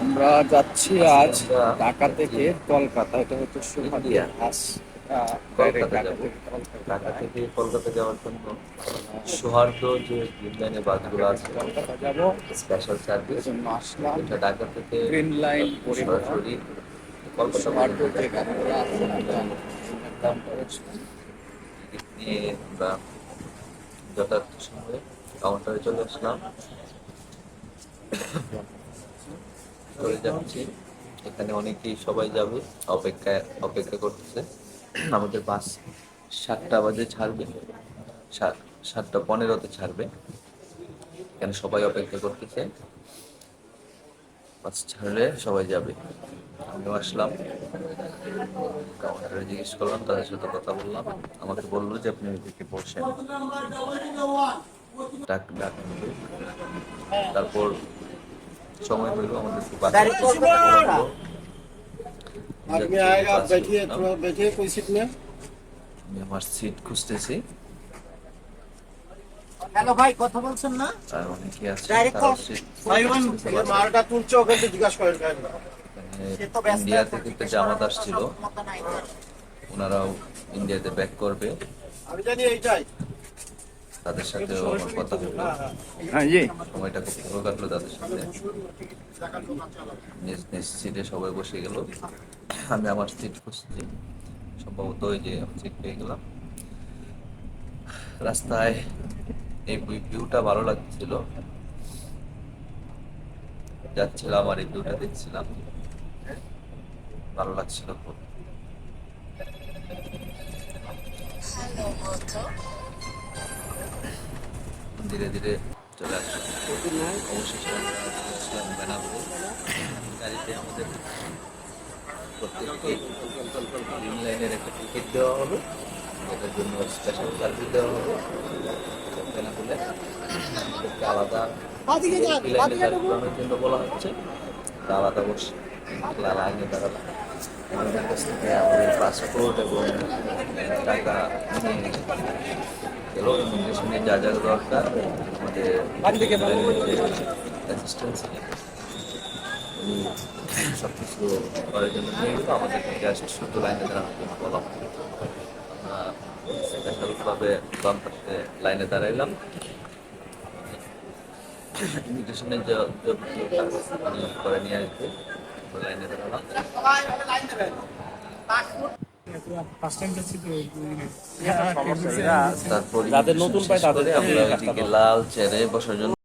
আমরা যাচ্ছি আজ ঢাকা থেকে কলকাতা এটা হচ্ছে হাস ঢাকা থেকে কলকাতা। যাওয়ার জন্য সৌহার্দ্য যে লাইনে বাসগুলো আছে কলকাতা যাব। স্পেশাল সার্ভিস এটা ঢাকা থেকে গ্রিন লাইন সরাসরি কলকাতা নিয়ে আমরা যথার্থ সময়ে কাউন্টারে চলে আসলাম। চলে যাচ্ছি। এখানে অনেকেই সবাই যাবে, অপেক্ষায়, অপেক্ষা করতেছে। আমাদের বাস সাতটা বাজে ছাড়বে, সাত- সাতটা পনেরোতে ছাড়বে। এখানে সবাই অপেক্ষা করতেছে। বাস ছাড়লে সবাই যাবে। আমিও আসলাম। কাউন্টারে জিজ্ঞেস করলাম, তাদের সাথে কথা বললাম। আমাকে বলল যে, আপনি ওইদিকে বসেন। ডাক ডাক। তারপর সময় হইল আমাদের আমার সিট খুঁজতেছি। হ্যালো ভাই কথা বলছেন জামাত আসছিল। ওনারাও ইন্ডিয়াতে ব্যাক করবে। আমি জানি এইটাই। তাদের সাথেও আমার কথা হলো হ্যাঁ সময়টা খুব ভালো কাটলো তাদের সাথে। নিজ নিজ সিটে সবাই বসে গেল। আমি আমার সিট খুঁজছি। সম্ভবত ওই যে আমি সিট পেয়ে গেলাম। রাস্তায় এই ভিউটা ভালো লাগছিল। যাচ্ছিলাম আর এই ভিউটা দেখছিলাম। ভালো লাগছিল খুব। ধীরে ধীরে চলে আসছে। অবশেষে গাড়িতে আমাদের প্রত্যেককে একটা টিকিট দেওয়া হবে। এটার জন্য স্পেশাল সার্ভিস দেওয়া আমাদেরকে আলাদা দাঁড়ানোর জন্য বলা হচ্ছে। আলাদা বসে লাইনে দাঁড়ালাম। আমাদের কাছ থেকে আমাদের পাসপোর্ট এবং টাকা নিয়ে গেল ইমিগ্রেশনে যা যা দরকার আমাদের সব কিছু করার জন্য নিয়ে গেল আমাদেরকে জাস্ট শুধু লাইনে দাঁড়ানোর জন্য বলা স্পেশালভাবে বাম পাশে লাইনে দাঁড়াইলাম ইমিগ্রেশনে যা করে নিয়ে আসবে দাঁড়ালাম তারপর যাদের নতুন পায় তাদের লাল চেয়ারে বসার জন্য